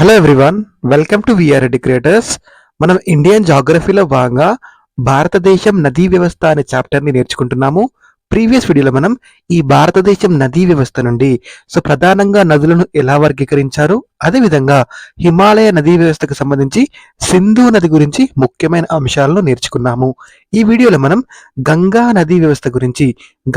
Hello everyone welcome to VRD creators మనం Indian జాగ్రఫీలో భాగంగా భారతదేశం నదీ వ్యవస్థ అనే చాప్టర్ని నేర్చుకుంటున్నాము. ప్రీవియస్ వీడియోలో మనం ఈ భారతదేశం నదీ వ్యవస్థ నుండి సో ప్రధానంగా నదులను ఎలా వర్గీకరించారు? అదేవిధంగా హిమాలయ నదీ వ్యవస్థకు సంబంధించి సింధు నది గురించి ముఖ్యమైన అంశాలను నేర్చుకున్నాము. ఈ వీడియోలో మనం గంగా నదీ వ్యవస్థ గురించి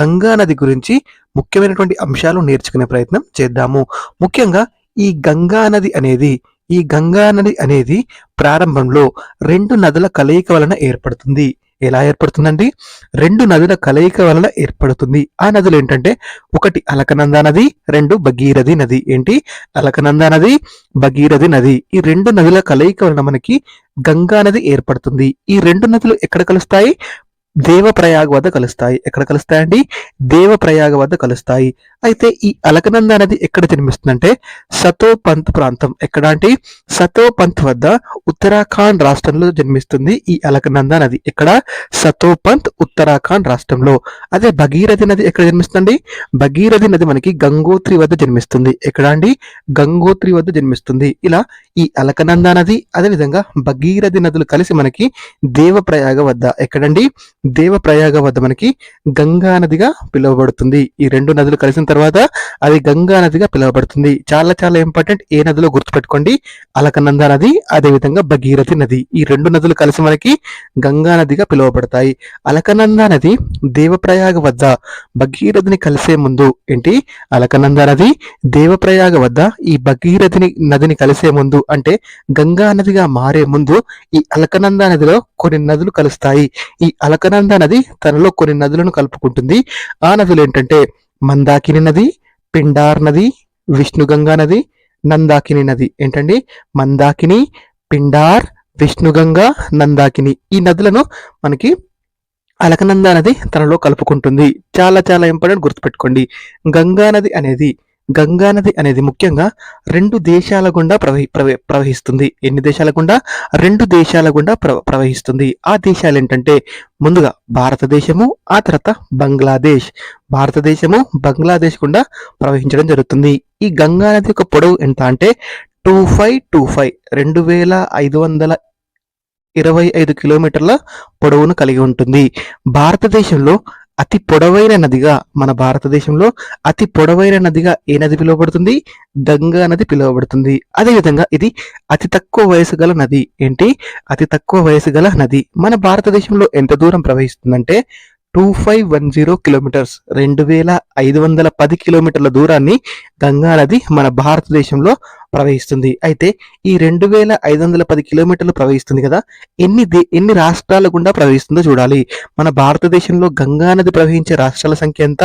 గంగా నది గురించి ముఖ్యమైనటువంటి అంశాలు నేర్చుకునే ప్రయత్నం చేద్దాము. ముఖ్యంగా ఈ గంగా నది అనేది ఈ గంగా నది అనేది ప్రారంభంలో రెండు నదుల కలయిక వలన ఏర్పడుతుంది. ఎలా ఏర్పడుతుందండి? రెండు నదుల కలయిక వలన ఏర్పడుతుంది. ఆ నదులు ఏంటంటే ఒకటి అలకనంద నది రెండు భగీరథి నది. ఏంటి? అలకనంద నది భగీరథి నది. ఈ రెండు నదుల కలయిక వలన మనకి గంగా నది ఏర్పడుతుంది. ఈ రెండు నదులు ఎక్కడ కలుస్తాయి? దేవప్రయాగ వద్ద కలుస్తాయి. ఎక్కడ కలుస్తాయండి? దేవప్రయాగ వద్ద కలుస్తాయి. అయితే ఈ అలకనంద నది ఎక్కడ జన్మిస్తుందంటే సతోపంత్ ప్రాంతం. ఎక్కడ అంటే సతోపంత్ వద్ద ఉత్తరాఖండ్ రాష్ట్రంలో జన్మిస్తుంది ఈ అలకనంద నది. ఎక్కడ? సతోపంత్ ఉత్తరాఖండ్ రాష్ట్రంలో. అదే భగీరథి నది ఎక్కడ జన్మిస్తుంది భగీరథి నది మనకి గంగోత్రి వద్ద జన్మిస్తుంది. ఎక్కడ అండి? గంగోత్రి వద్ద జన్మిస్తుంది. ఇలా ఈ అలకనంద నది అదేవిధంగా భగీరథి నదులు కలిసి మనకి దేవప్రయాగ వద్ద ఎక్కడండి? దేవప్రయాగ వద్ద మనకి గంగా నదిగా పిలువబడుతుంది. ఈ రెండు నదులు కలిసిన తర్వాత అది గంగా నదిగా పిలువబడుతుంది. చాలా చాలా ఇంపార్టెంట్ ఏ నదిలో గుర్తుపెట్టుకోండి. అలకనంద నది అదేవిధంగా భగీరథి నది. ఈ రెండు నదులు కలిసి మనకి గంగా నదిగా పిలువబడతాయి. అలకనంద నది దేవప్రయాగ వద్ద భగీరథిని కలిసే ముందు ఏంటి? అలకనంద నది దేవప్రయాగ వద్ద ఈ భగీరథిని నదిని కలిసే ముందు అంటే గంగా నదిగా మారే ముందు ఈ అలకనంద నదిలో కొన్ని నదులు కలుస్తాయి. ఈ మకరంద నది తనలో కొన్ని నదులను కలుపుకుంటుంది. ఆ నదులు ఏంటంటే మందాకిని నది పిండార్ నది విష్ణుగంగా నది నందాకిని నది. ఏంటండి? మందాకిని పిండార్ విష్ణుగంగా నందాకిని ఈ నదులను మనకి అలకనంద నది తనలో కలుపుకుంటుంది. చాలా చాలా ఇంపార్టెంట్ గుర్తుపెట్టుకోండి. గంగా నది అనేది గంగా నది అనేది ముఖ్యంగా రెండు దేశాల గుండా ప్రవహి ప్రవహి ప్రవహిస్తుంది. ఎన్ని దేశాల గుండా? రెండు దేశాల గుండా ప్ర ప్రవహిస్తుంది. ఆ దేశాలు ఏంటంటే ముందుగా భారతదేశము ఆ తర్వాత బంగ్లాదేశ్. భారతదేశము బంగ్లాదేశ్ గుండా ప్రవహించడం జరుగుతుంది. ఈ గంగా నది యొక్క పొడవు ఎంత అంటే టూ ఫైవ్ టూ ఫైవ్. రెండు వేల ఐదు వందల ఇరవై ఐదు కిలోమీటర్ల పొడవును కలిగి ఉంటుంది. భారతదేశంలో అతి పొడవైన నదిగా మన భారతదేశంలో అతి పొడవైన నదిగా ఏ నది పిలువబడుతుంది? గంగా నది పిలువబడుతుంది. అదేవిధంగా ఇది అతి తక్కువ వయసు గల నది ఏంటి? అతి తక్కువ వయసు గల నది. మన భారతదేశంలో ఎంత దూరం ప్రవహిస్తుందంటే two five one zero kilometres రెండు వేల ఐదు వందల పది కిలోమీటర్ల దూరాన్ని గంగా నది మన భారతదేశంలో ప్రవహిస్తుంది. అయితే ఈ రెండు వేల ఐదు వందల పది కిలోమీటర్లు ప్రవహిస్తుంది కదా ఎన్ని దే ఎన్ని రాష్ట్రాల గుండా ప్రవహిస్తుందో చూడాలి. మన భారతదేశంలో గంగా నది ప్రవహించే రాష్ట్రాల సంఖ్య ఎంత?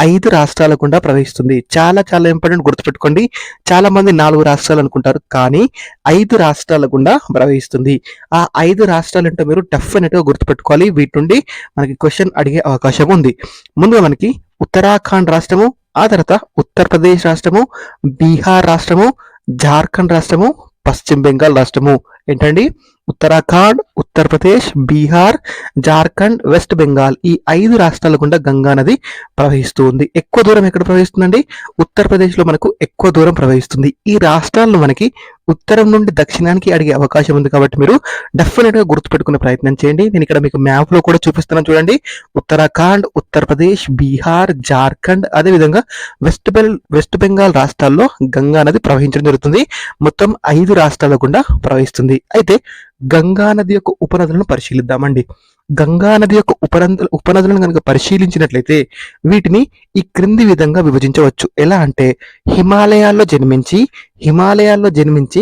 ఐదు రాష్ట్రాల గుండా ప్రవహిస్తుంది. చాలా చాలా ఇంపార్టెంట్ గుర్తుపెట్టుకోండి. చాలా మంది నాలుగు రాష్ట్రాలు అనుకుంటారు. కానీ ఐదు రాష్ట్రాల గుండా ప్రవహిస్తుంది. ఆ ఐదు రాష్ట్రాలు అంటే మీరు డెఫినెట్గా గుర్తుపెట్టుకోవాలి. వీటి నుండి మనకి క్వశ్చన్ అడిగే అవకాశం ఉంది. ముందుగా మనకి ఉత్తరాఖండ్ రాష్ట్రము ఆ తర్వాత ఉత్తరప్రదేశ్ రాష్ట్రము బీహార్ రాష్ట్రము జార్ఖండ్ రాష్ట్రము పశ్చిమ బెంగాల్ రాష్ట్రము. ఏంటండి? ఉత్తరాఖండ్ ఉత్తరప్రదేశ్ బీహార్ జార్ఖండ్ వెస్ట్ బెంగాల్ ఈ ఐదు రాష్ట్రాల గుండా గంగా నది ప్రవహిస్తూ ఉంది ఎక్కువ దూరం ఎక్కడ ప్రవహిస్తుందండి? ఉత్తరప్రదేశ్లో మనకు ఎక్కువ దూరం ప్రవహిస్తుంది. ఈ రాష్ట్రాలను మనకి ఉత్తరం నుండి దక్షిణానికి అడిగే అవకాశం ఉంది కాబట్టి మీరు డెఫినెట్గా గుర్తుపెట్టుకునే ప్రయత్నం చేయండి. నేను ఇక్కడ మీకు మ్యాప్లో కూడా చూపిస్తున్నాను చూడండి. ఉత్తరాఖండ్ ఉత్తరప్రదేశ్ బీహార్ జార్ఖండ్ అదేవిధంగా వెస్ట్ బెల్ వెస్ట్ బెంగాల్ రాష్ట్రాల్లో గంగా నది ప్రవహించడం జరుగుతుంది. మొత్తం ఐదు రాష్ట్రాల గుండా ప్రవహిస్తుంది. అయితే గంగా నది యొక్క ఉపనదులను పరిశీలిద్దామండి. గంగా నది యొక్క ఉపనంద ఉపనదులను కనుక పరిశీలించినట్లయితే వీటిని ఈ క్రింది విధంగా విభజించవచ్చు. ఎలా అంటే హిమాలయాల్లో జన్మించి హిమాలయాల్లో జన్మించి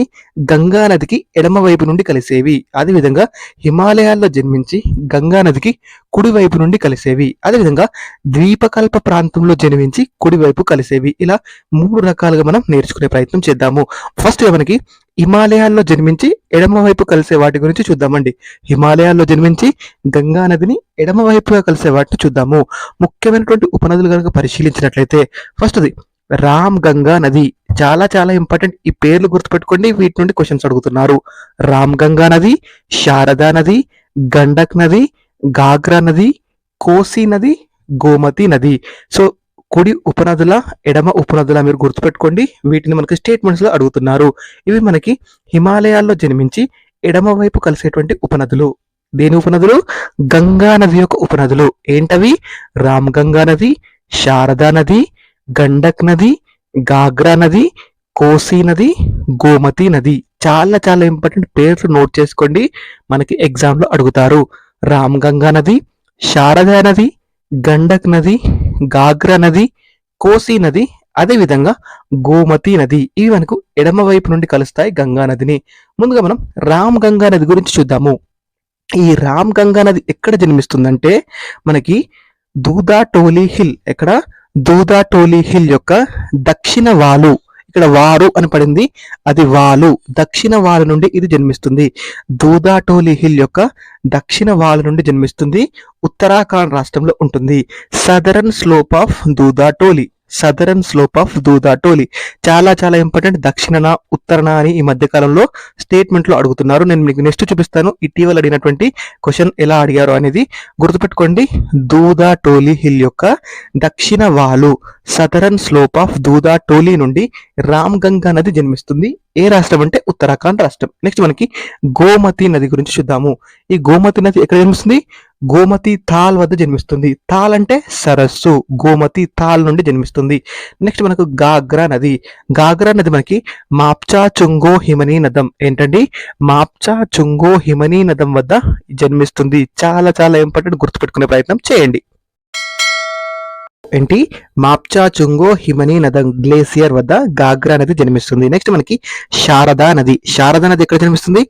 గంగా నదికి ఎడమవైపు నుండి కలిసేవి. అదేవిధంగా హిమాలయాల్లో జన్మించి గంగా నదికి కుడివైపు నుండి కలిసేవి. అదేవిధంగా ద్వీపకల్ప ప్రాంతంలో జన్మించి కుడివైపు కలిసేవి. ఇలా మూడు రకాలుగా మనం నేర్చుకునే ప్రయత్నం చేద్దాము. ఫస్ట్ మనకి హిమాలయాల్లో జన్మించి ఎడమవైపు కలిసే వాటి గురించి చూద్దామండి. హిమాలయాల్లో జన్మించి గంగా నదిని ఎడమవైపుగా కలిసే వాటిని చూద్దాము. ముఖ్యమైనటువంటి ఉపనదులు కనుక పరిశీలించినట్లయితే ఫస్ట్ది రామ్ గంగా నది. చాలా చాలా ఇంపార్టెంట్ ఈ పేర్లు గుర్తుపెట్టుకోండి. వీటి నుండి క్వశ్చన్స్ అడుగుతున్నారు. రామ్ గంగా నది శారదా నది గండక్ నది గాగ్రా నది కోసి నది గోమతి నది. సో కుడి ఉపనదుల ఎడమ ఉపనదుల మీరు గుర్తుపెట్టుకోండి. వీటిని మనకి స్టేట్మెంట్స్లో అడుగుతున్నారు. ఇవి మనకి హిమాలయాల్లో జన్మించి ఎడమ వైపు కలిసేటువంటి ఉపనదులు. దేని ఉపనదులు? గంగా నది యొక్క ఉపనదులు. ఏంటవి? రామ్ గంగా నది శారదా నది గండక్ నది గాగ్రా నది కోసి నది గోమతి నది. చాలా చాలా ఇంపార్టెంట్ పేర్లు నోట్ చేసుకోండి. మనకి ఎగ్జామ్లో అడుగుతారు. రామ్ గంగా నది శారదా నది గండక్ నది గాగ్రా నది కోసి నది అదే విధంగా గోమతి నది. ఇవి మనకు ఎడమ వైపు నుండి కలుస్తాయి గంగా నదిని. ముందుగా మనం రామ్ గంగా నది గురించి చూద్దాము. ఈ రామ్ గంగా నది ఎక్కడ జన్మిస్తుందంటే మనకి దూదా టోలీ హిల్ ఎక్కడ? దూదాటోలి హిల్ యొక్క దక్షిణ వాలు. ఇక్కడ వారు అని పడింది. అది వాలు. దక్షిణ వాలు నుండి ఇది జన్మిస్తుంది. దూదాటోలి హిల్ యొక్క దక్షిణ వాలు నుండి జన్మిస్తుంది. ఉత్తరాఖండ్ రాష్ట్రంలో ఉంటుంది. Southern slope of Dudatoli. Southern slope of Dudatoli చాలా చాలా ఇంపార్టెంట్ దక్షిణన ఉత్తరణ అని ఈ మధ్యకాలంలో స్టేట్మెంట్లో అడుగుతున్నారు. నేను మీకు నెక్స్ట్ చూపిస్తాను. ఇటీవల అడిగినటువంటి క్వశ్చన్ ఎలా అడిగారు అనేది గుర్తుపెట్టుకోండి. దూదా టోలీ హిల్ యొక్క దక్షిణ వాలు southern slope of Dudha Toli నుండి రామ్ గంగా నది జన్మిస్తుంది. ఏ రాష్ట్రం అంటే ఉత్తరాఖండ్ రాష్ట్రం. నెక్స్ట్ మనకి గోమతి నది గురించి చూద్దాము. ఈ గోమతి నది ఎక్కడ జన్మిస్తుంది? గోమతి తాల్ వద్ద జన్మిస్తుంది. తాల్ అంటే సరస్సు. గోమతి తాల్ నుండి జన్మిస్తుంది. నెక్స్ట్ మనకు గాగ్రా నది. గాగ్రా నది మనకి మాప్చా చుంగో హిమనీ నదం. ఏంటండి? మాప్చా చుంగో హిమనీ నదం వద్ద జన్మిస్తుంది. చాలా చాలా ఇంపార్టెంట్ గుర్తుపెట్టుకునే ప్రయత్నం చేయండి. ఏంటి? మాప్చా చుంగో హిమనీ నదం గ్లేసియర్ వద్ద గాగ్రా నది జన్మిస్తుంది. నెక్స్ట్ మనకి శారదా నది. శారదా నది ఎక్కడ జన్మిస్తుంది?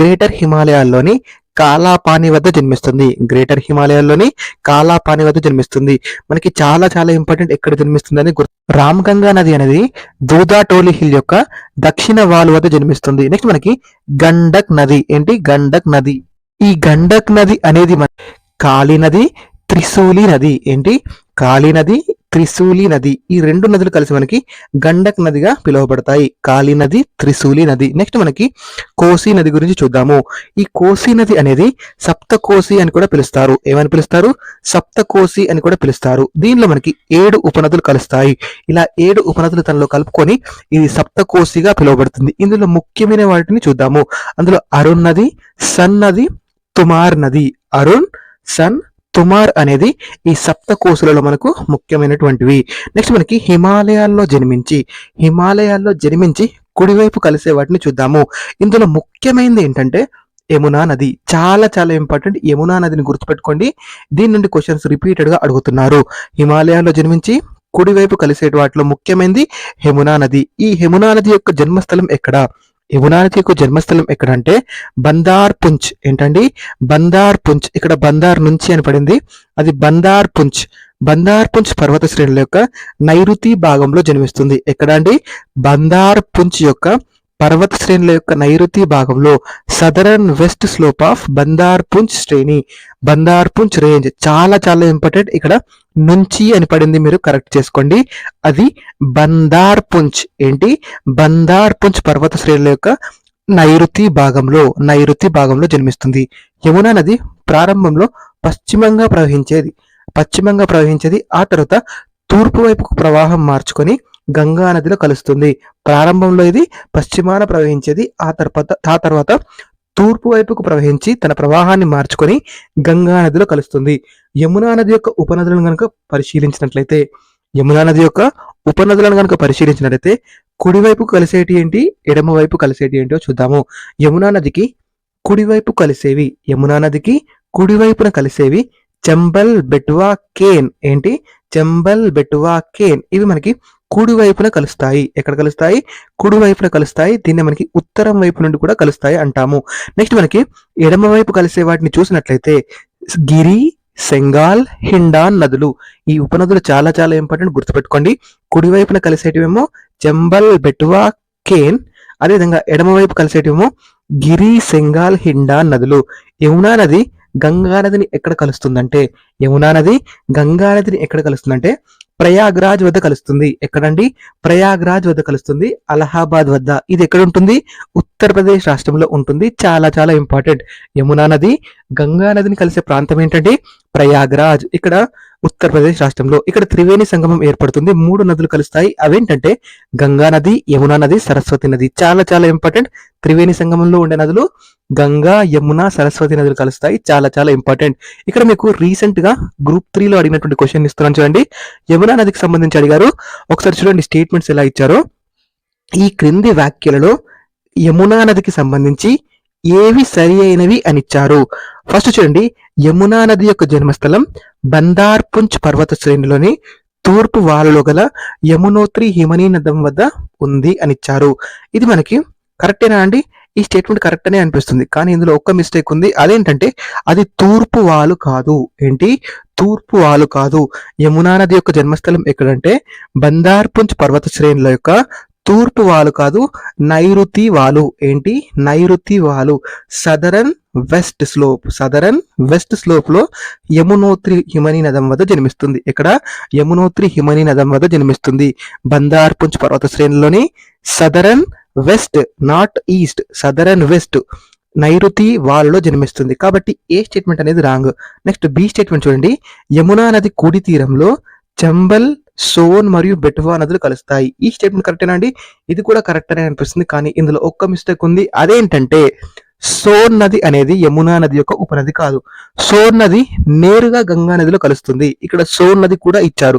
గ్రేటర్ హిమాలయాల్లోని కాలాపాని వద్ద జన్మిస్తుంది. గ్రేటర్ హిమాలయాల్లోని కాలాపాని వద్ద జన్మిస్తుంది. మనకి చాలా చాలా ఇంపార్టెంట్ ఎక్కడ జన్మిస్తుంది అని రామ్ గంగా నది అనేది దూదా టోలీ హిల్ యొక్క దక్షిణ వాలు వద్ద జన్మిస్తుంది. నెక్స్ట్ మనకి గండక్ నది. ఏంటి? గండక్ నది. ఈ గండక్ నది అనేది మన కాళీ నది త్రిశూలి నది. ఏంటి? కాళీ నది త్రిశూలి నది. ఈ రెండు నదులు కలిసి మనకి గండక్ నదిగా పిలువబడతాయి. కాళీ నది త్రిశూలి నది. నెక్స్ట్ మనకి కోసి నది గురించి చూద్దాము. ఈ కోసి నది అనేది సప్తకోసి అని కూడా పిలుస్తారు. ఏమని పిలుస్తారు? సప్తకోసి అని కూడా పిలుస్తారు. దీనిలో మనకి ఏడు ఉపనదులు కలుస్తాయి. ఇలా ఏడు ఉపనదులు తనలో కలుపుకొని ఇది సప్తకోసిగా పిలువబడుతుంది. ఇందులో ముఖ్యమైన వాటిని చూద్దాము. అందులో అరుణ్ నది సన్ నది తుమార్ నది. అరుణ్ సన్ తుమార్ అనేది ఈ సప్త కోసులలో మనకు ముఖ్యమైనటువంటివి. నెక్స్ట్ మనకి హిమాలయాల్లో జన్మించి హిమాలయాల్లో జన్మించి కుడివైపు కలిసే వాటిని చూద్దాము. ఇందులో ముఖ్యమైనది ఏంటంటే యమునా నది. చాలా చాలా ఇంపార్టెంట్ యమునా నదిని గుర్తుపెట్టుకోండి. దీని నుండి క్వశ్చన్స్ రిపీటెడ్గా అడుగుతున్నారు. హిమాలయాల్లో జన్మించి కుడివైపు కలిసే వాటిలో ముఖ్యమైనది యమునా నది. ఈ యమునా నది యొక్క జన్మస్థలం ఎక్కడ? యమునా నది యొక్క జన్మస్థలం ఎక్కడ అంటే బందార్ పుంచ్ ఏంటండి? బందార్ పుంచ్ ఇక్కడ బందార్ నుంచి అని పడింది. అది బందార్ పుంచ్ బందార్ పుంచ్ పర్వత శ్రేణుల యొక్క నైరుతి భాగంలో జన్మిస్తుంది. ఎక్కడ అండి బందార్ పుంచ్ యొక్క పర్వత శ్రేణుల యొక్క నైరుతి భాగంలో southern west slope of Bandarpunch శ్రేణి. బందార్పుంచ్ రేంజ్ చాలా చాలా ఇంపార్టెంట్ ఇక్కడ నుంచి అని పడింది మీరు కరెక్ట్ చేసుకోండి. అది బందార్ పుంచ్ ఏంటి? బందార్ పుంచ్ పర్వత శ్రేణుల యొక్క నైరుతి భాగంలో నైరుతి భాగంలో జన్మిస్తుంది. యమునా నది ప్రారంభంలో పశ్చిమంగా ప్రవహించేది. పశ్చిమంగా ప్రవహించేది ఆ తర్వాత తూర్పు వైపుకు ప్రవాహం మార్చుకొని గంగా నదిలో కలుస్తుంది. ప్రారంభంలో ఇది పశ్చిమాన ప్రవహించేది ఆ తర్వాత ఆ తర్వాత తూర్పు వైపుకు ప్రవహించి తన ప్రవాహాన్ని మార్చుకొని గంగా నదిలో కలుస్తుంది. యమునా నది యొక్క ఉపనదులను కనుక పరిశీలించినట్లయితే యమునా నది యొక్క ఉపనదులను కనుక పరిశీలించినట్లయితే కుడివైపు కలిసేటి ఏంటి ఎడమ వైపు కలిసేటి ఏంటో చూద్దాము. యమునా నదికి కుడివైపు కలిసేవి యమునా నదికి కుడివైపున కలిసేవి చెంబల్ బెట్వా కేన్. ఏంటి? చెంబల్ బెట్వా కేన్. ఇవి మనకి కుడి వైపున కలుస్తాయి. ఎక్కడ కలుస్తాయి? కుడి వైపున కలుస్తాయి. దీన్ని మనకి ఉత్తరం వైపు నుండి కూడా కలుస్తాయి అంటాము. నెక్స్ట్ మనకి ఎడమ వైపు కలిసే వాటిని చూసినట్లయితే గిరి సెంగాల్ హిండాన్ నదులు. ఈ ఉపనదులు చాలా చాలా ఇంపార్టెంట్ గుర్తుపెట్టుకోండి. కుడి వైపున కలిసేటివేమో చెంబల్ బెట్వా కేన్. అదేవిధంగా ఎడమవైపు కలిసేటివేమో గిరి సెంగాల్ హిండాన్ నదులు. యమునా నది గంగా నదిని ఎక్కడ కలుస్తుందంటే యమునా నది గంగా నదిని ఎక్కడ కలుస్తుందంటే ప్రయాగ్రాజ్ వద్ద కలుస్తుంది. ఎక్కడండి? ప్రయాగ్రాజ్ వద్ద కలుస్తుంది. అలహాబాద్ వద్ద. ఇది ఎక్కడ ఉంటుంది? ఉత్తరప్రదేశ్ రాష్ట్రంలో ఉంటుంది. చాలా చాలా ఇంపార్టెంట్. యమునా నది గంగా నదిని కలిసే ప్రాంతం ఏంటంటే ప్రయాగ్రాజ్. ఇక్కడ ఉత్తరప్రదేశ్ రాష్ట్రంలో ఇక్కడ త్రివేణి సంగమం ఏర్పడుతుంది. మూడు నదులు కలుస్తాయి. అవేంటంటే గంగా నది యమునా నది సరస్వతి నది. చాలా చాలా ఇంపార్టెంట్ త్రివేణి సంగమంలో ఉండే నదులు గంగా యమున సరస్వతి నదులు కలుస్తాయి. చాలా చాలా ఇంపార్టెంట్ ఇక్కడ మీకు రీసెంట్గా గ్రూప్ త్రీలో అడిగినటువంటి క్వశ్చన్ ఇస్తున్నాను చూడండి. యమునా నదికి సంబంధించి అడిగారు. ఒకసారి చూడండి స్టేట్మెంట్స్ ఎలా ఇచ్చారో. ఈ క్రింది వ్యాఖ్యలలో యమునా నదికి సంబంధించి ఏవి సరి అయినవి అని ఇచ్చారు. ఫస్ట్ చూడండి యమునా నది యొక్క జన్మస్థలం బందార్పుంచ్ పర్వత శ్రేణిలోని తూర్పు వాలులో గల యమునోత్రి హిమనీ నదం వద్ద ఉంది అని ఇచ్చారు. ఇది మనకి కరెక్టేనా అండి? ఈ స్టేట్మెంట్ కరెక్ట్ అనే అనిపిస్తుంది. కానీ ఇందులో ఒక్క మిస్టేక్ ఉంది. అదేంటంటే అది తూర్పు వాలు కాదు. ఏంటి? తూర్పు వాలు కాదు. యమునా నది యొక్క జన్మస్థలం ఎక్కడంటే బందార్పుంచ్ పర్వత శ్రేణుల యొక్క తూర్పు వాలు కాదు నైరుతి వాలు ఏంటి? నైరుతి వాలు southern west slope. Southern west స్లోప్లో Yamunotri హిమనీ నదం వద్ద జన్మిస్తుంది. ఇక్కడ యమునోత్రి హిమనీ నదం వద్ద జన్మిస్తుంది. బందార్పుంచ్ పర్వత శ్రేణిలోని southern west not east. Southern west నైరుతి వాళ్ళలో జన్మిస్తుంది. కాబట్టి ఏ స్టేట్మెంట్ అనేది రాంగ్. నెక్స్ట్ బి స్టేట్మెంట్ చూడండి. యమునా నది కుడి తీరంలో చంబల్ సోన్ మరియు బెట్వా నదులు కలుస్తాయి. ఈ స్టేట్మెంట్ కరెక్టేనా అండి? ఇది కూడా కరెక్ట్ అనే అనిపిస్తుంది. కానీ ఇందులో ఒక్క మిస్టేక్ ఉంది. అదేంటంటే సోన్ నది అనేది యమునా నది యొక్క ఉపనది కాదు. సోన్ నది నేరుగా గంగా నదిలో కలుస్తుంది. ఇక్కడ సోన్ నది కూడా ఇచ్చారు.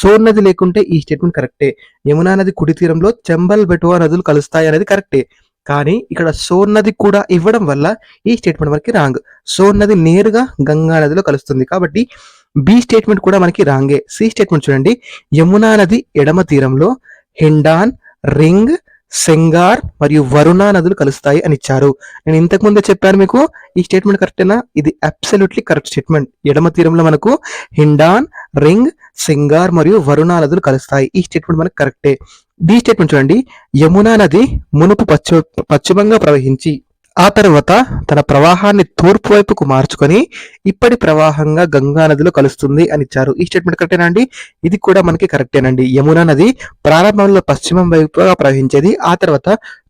సోన్ నది లేకుంటే ఈ స్టేట్మెంట్ కరెక్టే యమునా నది కుడి తీరంలో చంబల్ బెటువా నదులు కలుస్తాయి అనేది కరెక్టే కానీ ఇక్కడ సోన్ నది కూడా ఇవ్వడం వల్ల ఈ స్టేట్మెంట్ మనకి రాంగ్. సోన్ నది నేరుగా గంగా నదిలో కలుస్తుంది. కాబట్టి బి స్టేట్మెంట్ కూడా మనకి రాంగే. సి స్టేట్మెంట్ చూడండి. యమునా నది ఎడమ తీరంలో హిండాన్ రింగ్ సెంగార్ మరియు వరుణ నదులు కలుస్తాయి అని ఇచ్చారు. నేను ఇంతకు ముందే చెప్పాను మీకు ఈ స్టేట్మెంట్ కరెక్టేనా ఇది అబ్సల్యూట్లీ కరెక్ట్ స్టేట్మెంట్ ఎడమ తీరంలో మనకు హిండాన్ రింగ్ సింగార్ మరియు వరుణ నదులు కలుస్తాయి. ఈ స్టేట్మెంట్ మనకు కరెక్టే డి స్టేట్మెంట్ చూడండి. యమునా నది మునుపు పశ్చిమ పశ్చిమంగా ప్రవహించి ఆ తర్వాత తన ప్రవాహాన్ని తూర్పు వైపుకు మార్చుకొని ఇప్పటి ప్రవాహంగా గంగా నదిలో కలుస్తుంది అని ఇచ్చారు. ఈ స్టేట్మెంట్ కరెక్టేనా అండి? ఇది కూడా మనకి కరెక్టేనండి యమునా నది ప్రారంభంలో పశ్చిమం వైపుగా ప్రవహించేది. ఆ తర్వాత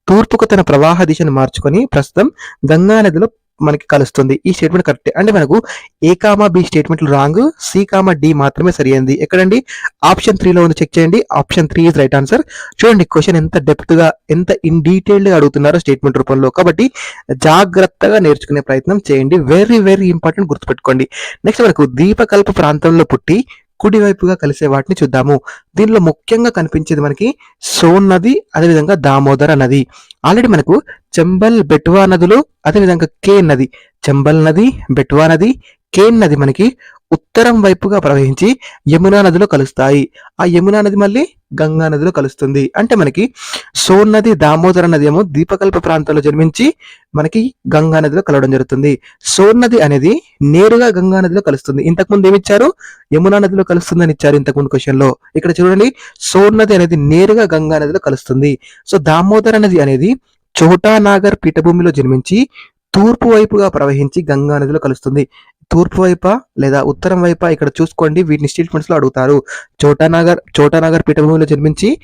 తూర్పుకు తన ప్రవాహ దిశను మార్చుకొని ప్రస్తుతం గంగా నదిలో మనకి కలుస్తుంది. ఈ స్టేట్మెంట్ కరెక్ట్ అంటే మనకు ఏ కామా బి స్టేట్మెంట్లు రాంగ్ సి కామా డి మాత్రమే సరైనది ఎక్కడండి? ఆప్షన్ త్రీలో ఉంది. చెక్ చేయండి. Option three is right answer చూడండి క్వశ్చన్ ఎంత డెప్త్గా ఎంత ఇన్ డీటెయిల్డ్గా అడుగుతున్నారో స్టేట్మెంట్ రూపంలో. కాబట్టి జాగ్రత్తగా నేర్చుకునే ప్రయత్నం చేయండి. వెరీ వెరీ ఇంపార్టెంట్ గుర్తుపెట్టుకోండి. నెక్స్ట్ మనకు దీపకల్ప ప్రాంతంలో పుట్టి కుడివైపుగా కలిసే వాటిని చూద్దాము. దీనిలో ముఖ్యంగా కనిపించేది మనకి సోన్ నది అదేవిధంగా దామోదర నది. ఆల్రెడీ మనకు చెంబల్ బెట్వా నదులు అదేవిధంగా కేన్ నది. చెంబల్ నది బెట్వా నది కేన్ నది మనకి ఉత్తరం వైపుగా ప్రవహించి యమునా నదిలో కలుస్తాయి. ఆ యమునా నది మళ్ళీ గంగా నదిలో కలుస్తుంది. అంటే మనకి సోన్ నది దామోదర నది ఏమో దీపకల్ప ప్రాంతంలో జన్మించి మనకి గంగా నదిలో కలవడం జరుగుతుంది. సోన్ నది అనేది నేరుగా గంగా నదిలో కలుస్తుంది. ఇంతకుముందు ఏమి ఇచ్చారు యమునా నదిలో కలుస్తుందని ఇచ్చారు ఇంతకుముందు క్వశ్చన్లో. ఇక్కడ చూడండి సోన్ నది అనేది నేరుగా గంగా నదిలో కలుస్తుంది. సో దామోదర నది అనేది చోటా నాగర్ పీఠభూమిలో జన్మించి తూర్పు వైపుగా ప్రవహించి గంగా నదిలో కలుస్తుంది. తూర్పు వైపా లేదా ఉత్తరం వైపా ఇక్కడ చూసుకోండి. వీటిని స్టేట్మెంట్స్లో అడుగుతారు. చోటానగర్ చోటానగర్ పీఠభూమిలో జన్మించి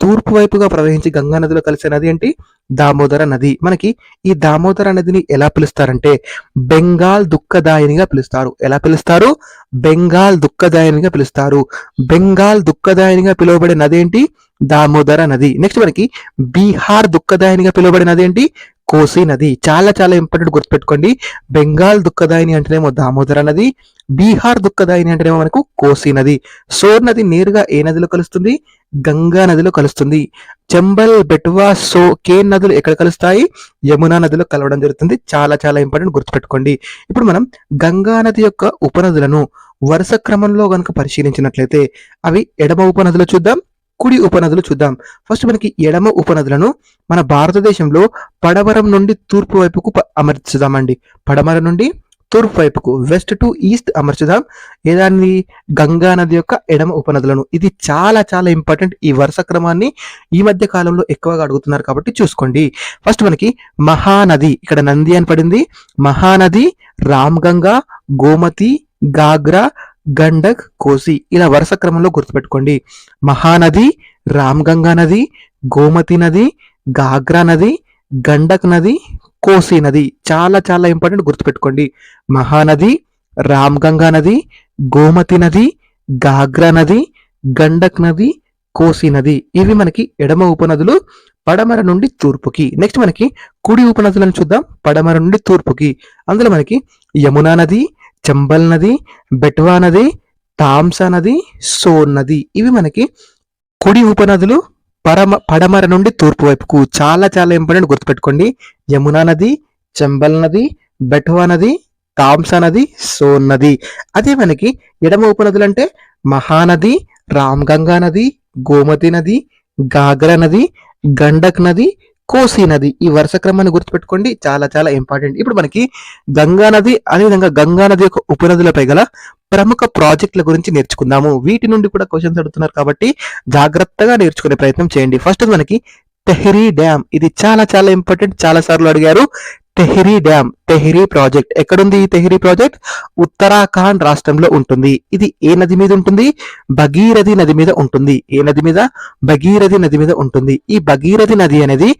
తూర్పు వైపుగా ప్రవహించి గంగా నదిలో కలిసే నది ఏంటి? దామోదర నది. మనకి ఈ దామోదర నదిని ఎలా పిలుస్తారంటే బెంగాల్ దుఃఖదాయినిగా పిలుస్తారు. ఎలా పిలుస్తారు? బెంగాల్ దుఃఖదాయినిగా పిలుస్తారు. బెంగాల్ దుఃఖదాయినిగా పిలువబడే నది ఏంటి? దామోదర నది. నెక్స్ట్ మనకి బీహార్ దుఃఖదాయినిగా పిలువబడే నది ఏంటి? కోసి నది. చాలా చాలా ఇంపార్టెంట్ గుర్తుపెట్టుకోండి. బెంగాల్ దుఃఖదాయిని అంటేనేమో దామోదర నది బీహార్ దుఃఖదాయిని అంటేనేమో మనకు కోసి నది. సోర్ నది నేరుగా ఏ నదిలో కలుస్తుంది? గంగా నదిలో కలుస్తుంది. చంబల్ బెట్వా సో కేన్ నదులు ఎక్కడ కలుస్తాయి? యమునా నదిలో కలవడం జరుగుతుంది. చాలా చాలా ఇంపార్టెంట్ గుర్తుపెట్టుకోండి. ఇప్పుడు మనం గంగా నది యొక్క ఉపనదులను వరుస క్రమంలో కనుక పరిశీలించినట్లయితే అవి ఎడమ ఉపనదులు చూద్దాం. కుడి ఉపనదులు చూద్దాం. ఫస్ట్ మనకి ఎడమ ఉపనదులను మన భారతదేశంలో పడమరం నుండి తూర్పు వైపుకు ప- అమర్చుదామండి. పడమర నుండి తూర్పు వైపుకు వెస్ట్ టు ఈస్ట్ అమర్చుదాం. ఏదాన్ని గంగా నది యొక్క ఎడమ ఉపనదులను. ఇది చాలా చాలా ఇంపార్టెంట్ ఈ వరుస క్రమాన్ని ఈ మధ్య కాలంలో ఎక్కువగా అడుగుతున్నారు కాబట్టి చూసుకోండి. ఫస్ట్ మనకి మహానది. ఇక్కడ నంది అని పడింది. మహానది రామ్ గంగా గోమతి గాగ్రా గండక్ కోసి ఇలా వరుస క్రమంలో గుర్తుపెట్టుకోండి. మహానది రామ్గంగా నది గోమతి నది గాగ్రా నది గండక్ నది కోసి నది చాలా చాలా ఇంపార్టెంట్ గుర్తుపెట్టుకోండి. మహానది రామ్గంగా నది గోమతి నది గాగ్రా నది గండక్ నది కోసి నది ఇవి మనకి ఎడమ ఉపనదులు పడమర నుండి తూర్పుకి. నెక్స్ట్ మనకి కుడి ఉపనదులను చూద్దాం. పడమర నుండి తూర్పుకి. అందులో మనకి యమునా నది చంబల్ నది బెట్వా నది తాంసా నది సోన్ నది. ఇవి మనకి కుడి ఉపనదులు పరమ పడమర నుండి తూర్పు వైపుకు చాలా చాలా ఇంపార్టెంట్ గుర్తుపెట్టుకోండి. యమునా నది చంబల్ నది బెట్వా నది తాంసా నది సోన్ నది. అదే మనకి ఎడమ ఉపనదులు అంటే మహానది రామ్గంగా నది గోమతి నది గాగ్రా నది గండక్ నది కోసి నది. ఈ వరుస క్రమాన్ని గుర్తుపెట్టుకోండి. చాలా చాలా ఇంపార్టెంట్ ఇప్పుడు మనకి గంగా నది అదేవిధంగా గంగా నది యొక్క ఉపనదులపై గల ప్రముఖ ప్రాజెక్టుల గురించి నేర్చుకుందాము. వీటి నుండి కూడా క్వశ్చన్స్ అడుగుతున్నారు కాబట్టి జాగ్రత్తగా నేర్చుకునే ప్రయత్నం చేయండి. ఫస్ట్ మనకి తెహ్రీ డ్యామ్. ఇది చాలా చాలా ఇంపార్టెంట్ చాలా సార్లు అడిగారు. Tehri dam Tehri project. ఎక్కడుంది ఈ తెహ్రీ ప్రాజెక్ట్? ఉత్తరాఖండ్ రాష్ట్రంలో ఉంటుంది. ఇది ఏ నది మీద ఉంటుంది? భగీరథి నది మీద ఉంటుంది. ఏ నది మీద? భగీరథి నది మీద ఉంటుంది. ఈ భగీరథి నది అనేది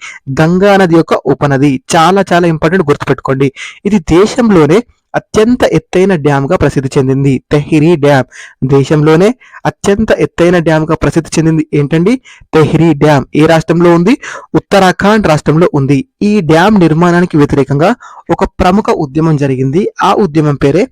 గంగా నది యొక్క ఉపనది. చాలా చాలా ఇంపార్టెంట్ గుర్తుపెట్టుకోండి. ఇది దేశంలోనే అత్యంత ఎత్తైన డ్యామ్గా ప్రసిద్ధి చెందింది తెహ్రీ డ్యామ్. దేశంలోనే అత్యంత ఎత్తైన డ్యామ్గా ప్రసిద్ధి చెందింది ఏంటండి? తెహ్రీ డ్యామ్. ఏ రాష్ట్రంలో ఉంది? ఉత్తరాఖండ్ రాష్ట్రంలో ఉంది. ఈ డ్యామ్ నిర్మాణానికి వ్యతిరేకంగా ఒక ప్రముఖ ఉద్యమం జరిగింది. ఆ ఉద్యమం పేరే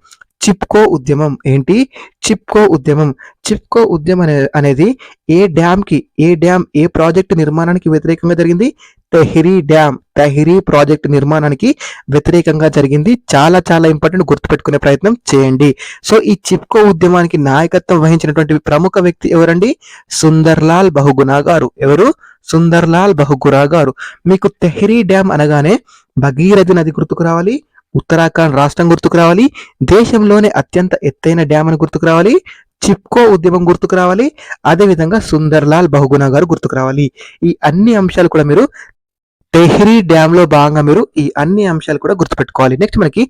చిప్కో ఉద్యమం. ఏంటి? చిప్కో ఉద్యమం. చిప్కో ఉద్యమం అనేది ఏ డ్యామ్కి ఏ డ్యామ్ ఏ ప్రాజెక్టు నిర్మాణానికి వ్యతిరేకంగా జరిగింది? తెహ్రీ డ్యామ్. తెహ్రీ ప్రాజెక్టు నిర్మాణానికి వ్యతిరేకంగా జరిగింది. చాలా చాలా ఇంపార్టెంట్ గుర్తుపెట్టుకునే ప్రయత్నం చేయండి. సో ఈ చిప్కో ఉద్యమానికి నాయకత్వం వహించినటువంటి ప్రముఖ వ్యక్తి ఎవరండి? సుందర్లాల్ బహుగుణా గారు ఎవరు? సుందర్లాల్ బహుగురా గారు మీకు తెహ్రీ డ్యామ్ అనగానే భగీరథి నది గుర్తుకు రావాలి. ఉత్తరాఖండ్ రాష్ట్రం గుర్తుకు రావాలి దేశంలోనే అత్యంత ఎత్తైన డ్యామ్ అని గుర్తుకు రావాలి చిప్కో ఉద్యమం గుర్తుకు రావాలి అదేవిధంగా సుందర్లాల్ బహుగుణ గారు గుర్తుకు రావాలి. ఈ అన్ని అంశాలు కూడా మీరు టెహ్రీ డ్యామ్లో భాగంగా మీరు ఈ అన్ని అంశాలు కూడా గుర్తుపెట్టుకోవాలి. నెక్స్ట్ మనకి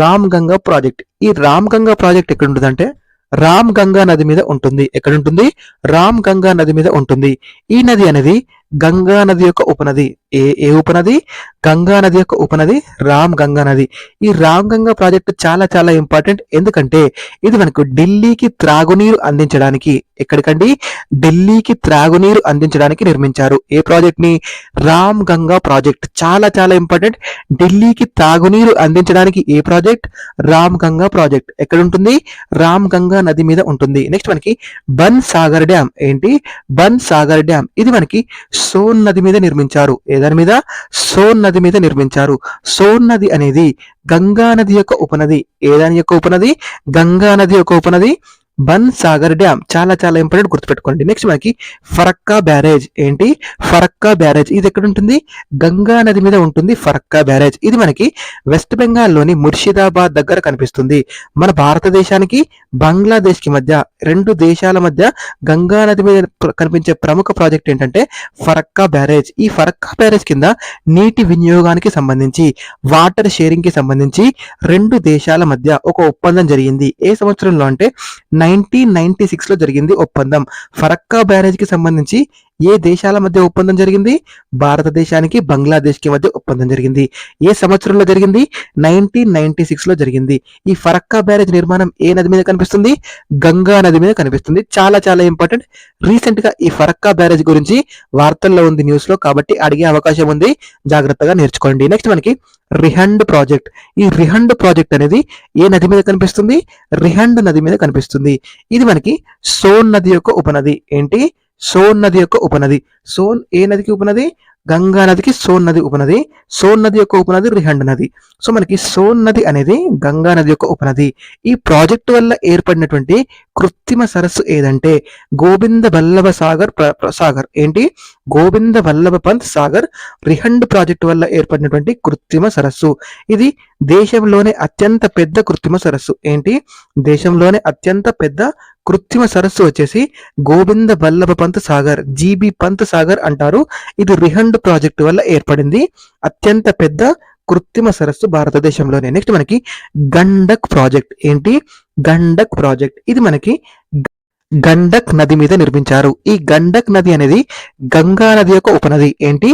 రామ్ గంగా ప్రాజెక్ట్. ఈ రామ్ గంగా ప్రాజెక్ట్ ఎక్కడ ఉంటుందంటే రామ్ గంగా నది మీద ఉంటుంది. ఎక్కడ ఉంటుంది రామ్ గంగా నది మీద ఉంటుంది. ఈ నది అనేది గంగా నది యొక్క ఉపనది. ఏ ఏ ఉపనది? గంగా నది యొక్క ఉపనది రామ్ గంగా నది. ఈ రామ్ గంగా ప్రాజెక్టు చాలా చాలా ఇంపార్టెంట్. ఎందుకంటే ఇది మనకు ఢిల్లీకి త్రాగునీరు అందించడానికి ఎక్కడికండి? ఢిల్లీకి త్రాగునీరు అందించడానికి నిర్మించారు. ఏ ప్రాజెక్ట్ని రామ్ గంగా ప్రాజెక్ట్. చాలా చాలా ఇంపార్టెంట్. ఢిల్లీకి తాగునీరు అందించడానికి ఏ ప్రాజెక్ట్? రామ్ గంగా ప్రాజెక్ట్. ఎక్కడ ఉంటుంది రామ్ గంగా నది మీద ఉంటుంది. నెక్స్ట్ మనకి బన్ సాగర్ డ్యామ్. ఏంటి? బన్ సాగర్ డ్యామ్. ఇది మనకి సోన్ నది మీద నిర్మించారు. ఏ దాని మీద? సోన్ నది మీద నిర్మించారు. సోన్ నది అనేది గంగా నది యొక్క ఉపనది. ఏ దాని యొక్క ఉపనది? గంగా నది యొక్క ఉపనది. బన్ సాగర్ డ్యామ్. చాలా చాలా ఇంపార్టెంట్ గుర్తుపెట్టుకోండి. నెక్స్ట్ మనకి ఫరక్కా బ్యారేజ్. ఏంటి? ఫరక్కా బ్యారేజ్. ఇది ఎక్కడ ఉంటుంది గంగా నది మీద ఉంటుంది ఫరక్కా బ్యారేజ్. ఇది మనకి వెస్ట్ బెంగాల్లోని ముర్షిదాబాద్ దగ్గర కనిపిస్తుంది. మన భారతదేశానికి బంగ్లాదేశ్కి మధ్య రెండు దేశాల మధ్య గంగా నది మీద కనిపించే ప్రముఖ ప్రాజెక్ట్ ఏంటంటే ఫరక్కా బ్యారేజ్. ఈ ఫరక్కా బ్యారేజ్ కింద నీటి వినియోగానికి సంబంధించి వాటర్ షేరింగ్కి సంబంధించి రెండు దేశాల మధ్య ఒక ఒప్పందం జరిగింది. ఏ సంవత్సరంలో అంటే నైన్టీన్ నైన్టీ సిక్స్లో జరిగింది ఒప్పందం. ఫరక్కా బ్యారేజ్కి సంబంధించి ఏ దేశాల మధ్య ఒప్పందం జరిగింది? భారతదేశానికి బంగ్లాదేశ్కి మధ్య ఒప్పందం జరిగింది. ఏ సంవత్సరంలో జరిగింది? నైన్టీన్ నైన్టీ సిక్స్లో జరిగింది. ఈ ఫరక్కా బ్యారేజ్ నిర్మాణం ఏ నది మీద కనిపిస్తుంది? గంగా నది మీద కనిపిస్తుంది. చాలా చాలా ఇంపార్టెంట్. రీసెంట్గా ఈ ఫరక్కా బ్యారేజ్ గురించి వార్తల్లో ఉంది న్యూస్లో కాబట్టి అడిగే అవకాశం ఉంది. జాగ్రత్తగా నేర్చుకోండి. నెక్స్ట్ మనకి రిహండ్ ప్రాజెక్ట్. ఈ రిహండ్ ప్రాజెక్ట్ అనేది ఏ నది మీద కనిపిస్తుంది? రిహండ్ నది మీద కనిపిస్తుంది. ఇది మనకి సోన్ నది యొక్క ఉపనది. ఏంటి? సోన్ నది యొక్క ఉపనది. సోన్ ఏ నదికి ఉపనది? గంగా నదికి సోన్ నది ఉపనది. సోన్ నది యొక్క ఉపనది రిహండ్ నది. సో మనకి సోన్ నది అనేది గంగా నది యొక్క ఉపనది. ఈ ప్రాజెక్ట్ వల్ల ఏర్పడినటువంటి కృత్రిమ సరస్సు ఏదంటే గోవింద వల్లభ సాగర్ సాగర్. ఏంటి? గోవింద వల్లభ పంత్ సాగర్ రిహండ్ ప్రాజెక్టు వల్ల ఏర్పడినటువంటి కృత్రిమ సరస్సు. ఇది దేశంలోనే అత్యంత పెద్ద కృత్రిమ సరస్సు. ఏంటి? దేశంలోనే అత్యంత పెద్ద కృత్రిమ సరస్సు వచ్చేసి గోవింద వల్లభ పంత్ సాగర్ జీబీ పంత్ సాగర్ అంటారు. ఇది రిహండ్ ప్రాజెక్టు వల్ల ఏర్పడింది. అత్యంత పెద్ద కృత్రిమ సరస్సు భారతదేశంలోనే. నెక్స్ట్ మనకి గండక్ ప్రాజెక్ట్. ఏంటి? గండక్ ప్రాజెక్ట్. ఇది మనకి గండక్ నది మీద నిర్మించారు. ఈ గండక్ నది అనేది గంగా నది యొక్క ఉపనది. ఏంటి?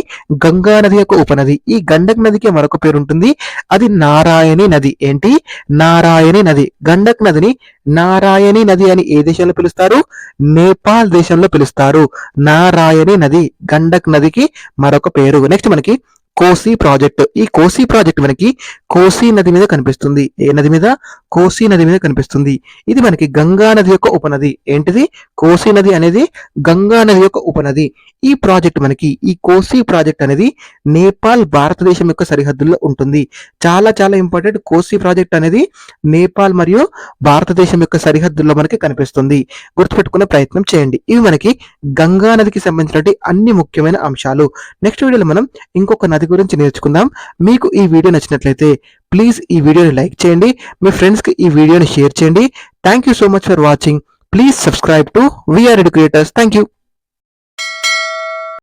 గంగా నది యొక్క ఉపనది. ఈ గండక్ నదికి మరొక పేరు ఉంటుంది అది నారాయణి నది. ఏంటి? నారాయణి నది. గండక్ నదిని నారాయణి నది అని ఏ దేశంలో పిలుస్తారు? నేపాల్ దేశంలో పిలుస్తారు. నారాయణి నది. గండక్ నదికి మరొక పేరు. నెక్స్ట్ మనకి కోసి ప్రాజెక్ట్. ఈ కోసి ప్రాజెక్ట్ మనకి కోసి నది మీద కనిపిస్తుంది. ఏ నది మీద? కోసి నది మీద కనిపిస్తుంది. ఇది మనకి గంగా నది యొక్క ఉపనది. ఏంటిది? కోసి నది అనేది గంగా నది యొక్క ఉపనది. ఈ ప్రాజెక్ట్ మనకి ఈ కోసి ప్రాజెక్ట్ అనేది నేపాల్ భారతదేశం యొక్క సరిహద్దుల్లో ఉంటుంది. చాలా చాలా ఇంపార్టెంట్ కోసి ప్రాజెక్ట్ అనేది నేపాల్ మరియు భారతదేశం యొక్క సరిహద్దుల్లో మనకి కనిపిస్తుంది. గుర్తుపెట్టుకునే ప్రయత్నం చేయండి. ఇవి మనకి గంగా నదికి సంబంధించినటువంటి అన్ని ముఖ్యమైన అంశాలు. నెక్స్ట్ వీడియోలో మనం ఇంకొక నది గురించి నేర్చుకుందాం. మీకు ఈ వీడియో నచ్చినట్లయితే ప్లీజ్ ఈ వీడియోని లైక్ చేయండి. మీ ఫ్రెండ్స్కి ఈ వీడియోని షేర్ చేయండి. Thank you so much for watching please subscribe to we are educators thank you